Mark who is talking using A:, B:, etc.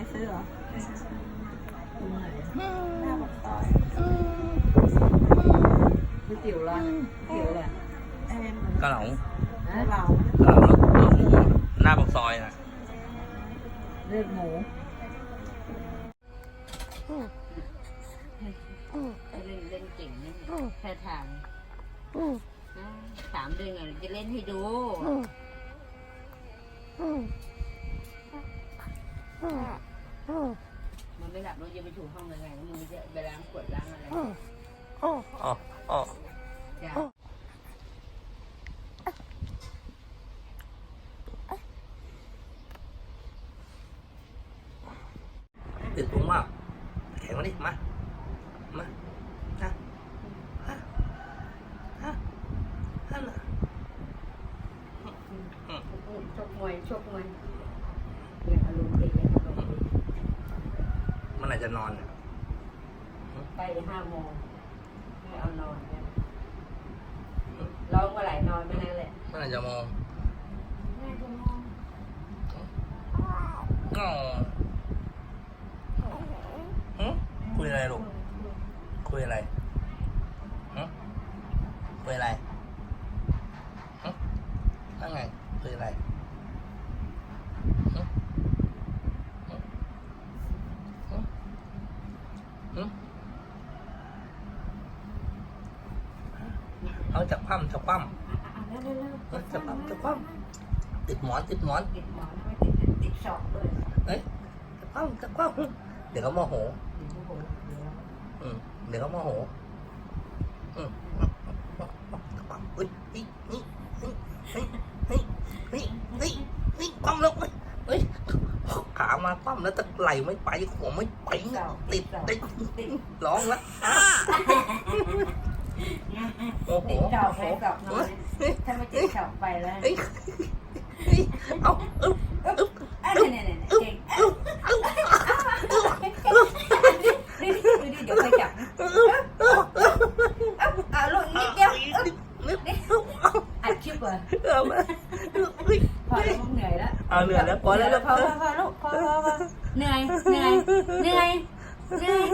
A: จะซื้อเหรอ
B: ตรงไหน
A: หน้าปากซอย
B: ก๋วยเตี๋ยวร้านก๋วยเตี๋ยวอะไร
A: เอ็มเหมือน
C: กะเหลา
B: ฮะ
A: เรา
C: กะเหลาแล้วแล้วหมูหน้าปากซอยนะ
B: เลือดหมูเล่นเล่นเก่งนี่แค่ทางสามเดือนอะจะเล่นให้ดูมันไม่ห ลับเราจะไปถูห้องยังไงแล้วมึงจะไปล้างขวดล้างอะไร
C: อ๋ออ๋อ
B: จ้ะ
C: ติดพุงมากแข็งมาดิมา มาฮะฮะฮะฮะน่ะ
B: ชกมวยชกมวยเนี่ยอารมณ์ดีเลย อารมณ์ดี
C: เมื่อไหร่จะนอนเนี่ย
B: ไปห้าโมงไม่เอานอนเนี่ยร้องเมื่อไหร่นอนไม่นั่นแหละ
C: เมื่อไหร่จะมอง
B: แม่จะมอง
C: อ๋อหึคุยอะไรลูกคุยอะไรหึคุยอะไรหึนั่งไง เอาจะปั้มจะคว่ำจะปั้มจะปั้มติดหมอน
B: ติดหมอน
C: เฮ้ยจะคว่ำจะคว่ำเดี๋ยวเขาโมโห
B: เดี๋ยว
C: เขาโมโหจะคว่ำเฮ้ยนี่นี่นี่นี่นี่นี่นี่คแล้วเฮ้ยขามาปั้มแล้วตะไหลไม่ไปหัวไม่ไปติดติดร้องแล้ว
B: ติดเก่าไปกลับน้อยถ้าไม่ติเก่าไปแล้ว
C: เอาอึ๊บอึ๊บ
B: เนี่ยเนี่ยเนี่ยเก่ง
C: อึ๊บอึ๊บ
B: อึ๊บรีบรีบเดี๋ยวไปจับอะลูกนิดเดียวอัดคลิปเหรอพอแล้วเหนื่อยแล้ว
C: เอาเหนื่อยแล้วพอแล้ว
B: พอพอพอลูกพอพอเหนื่อยเหนื่อยเหนื่อยเหนื่อย